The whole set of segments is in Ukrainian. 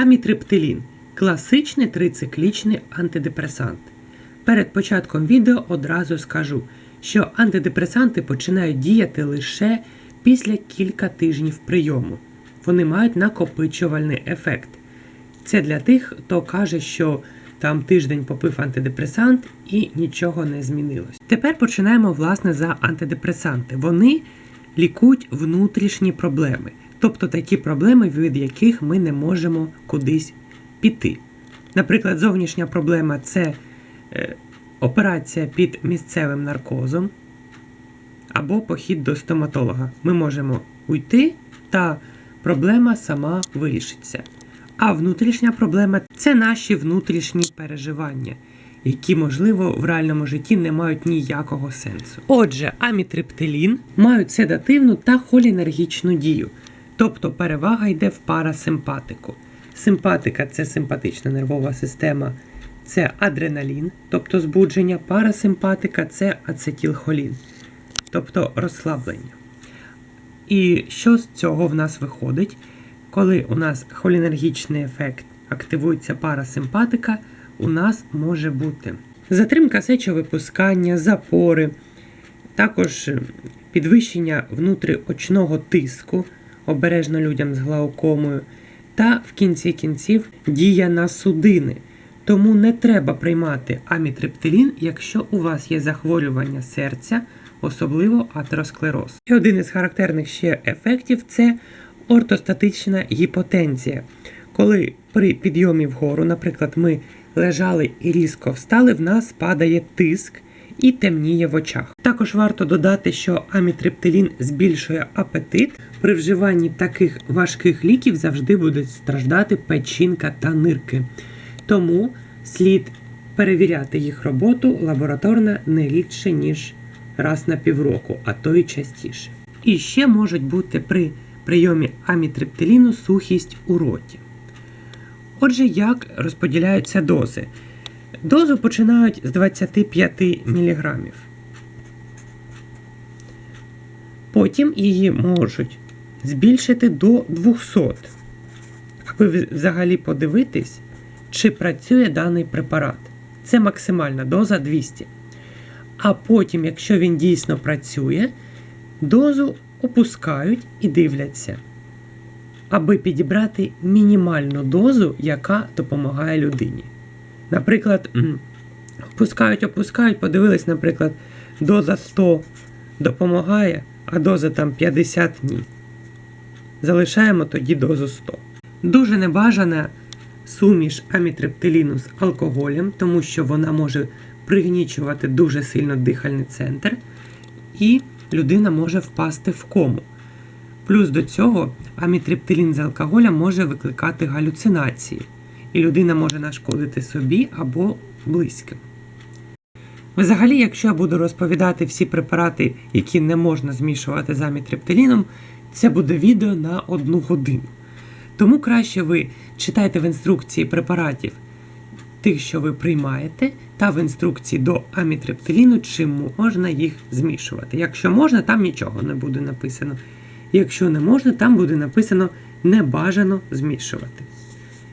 Амітриптилін класичний трициклічний антидепресант. Перед початком відео одразу скажу, що антидепресанти починають діяти лише після кілька тижнів прийому. Вони мають накопичувальний ефект. Це для тих, хто каже, що там тиждень попив антидепресант і нічого не змінилось. Тепер починаємо власне за антидепресанти. Вони лікують внутрішні проблеми, тобто такі проблеми, від яких ми не можемо кудись піти. Наприклад, зовнішня проблема це е, операція під місцевим наркозом або похід до стоматолога. Ми можемо уйти, та проблема сама вирішиться. А внутрішня проблема це наші внутрішні переживання, які, можливо, в реальному житті не мають ніякого сенсу. Отже, амітриптилін мають седативну та холінергічну дію, тобто перевага йде в парасимпатику. Симпатика це симпатична нервова система, це адреналін, тобто збудження, парасимпатика це ацетилхолін, тобто розслаблення. І що з цього в нас виходить? Коли у нас холінергічний ефект активується парасимпатика, у нас може бути затримка сечовипускання, запори, також підвищення внутріочного тиску, обережно людям з глаукомою, та в кінці кінців дія на судини. Тому не треба приймати амітриптилін, якщо у вас є захворювання серця, особливо атеросклероз. І один із характерних ще ефектів це ортостатична гіпотензія. Коли при підйомі вгору, наприклад, ми лежали і різко встали, в нас падає тиск і темніє в очах. Також варто додати, що амітриптилін збільшує апетит. При вживанні таких важких ліків завжди будуть страждати печінка та нирки. Тому слід перевіряти їх роботу лабораторно не рідше, ніж раз на півроку, а то й частіше. І ще можуть бути при прийомі амітриптиліну сухість у роті. Отже, як розподіляються дози? Дозу починають з 25 мг. Потім її можуть збільшити до 200, аби взагалі подивитись, чи працює даний препарат. Це максимальна доза 200. А потім, якщо він дійсно працює, дозу опускають і дивляться, аби підібрати мінімальну дозу, яка допомагає людині. Наприклад, опускають, опускають, подивились, наприклад, доза 100 допомагає, а доза там 50 ні. Залишаємо тоді дозу 100. Дуже небажана суміш амітриптиліну з алкоголем, тому що вона може пригнічувати дуже сильно дихальний центр, і людина може впасти в кому. Плюс до цього амітриптилін з алкоголем може викликати галюцинації, і людина може нашкодити собі або близьким. Взагалі, якщо я буду розповідати всі препарати, які не можна змішувати з амітриптиліном, це буде відео на одну годину. Тому краще ви читайте в інструкції препаратів тих, що ви приймаєте, та в інструкції до амітриптиліну, чи можна їх змішувати. Якщо можна, там нічого не буде написано. Якщо не можна, там буде написано не бажано змішувати.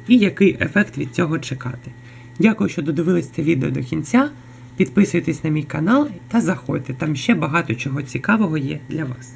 І який ефект від цього чекати. Дякую, що додивились це відео до кінця. Підписуйтесь на мій канал та заходьте, там ще багато чого цікавого є для вас.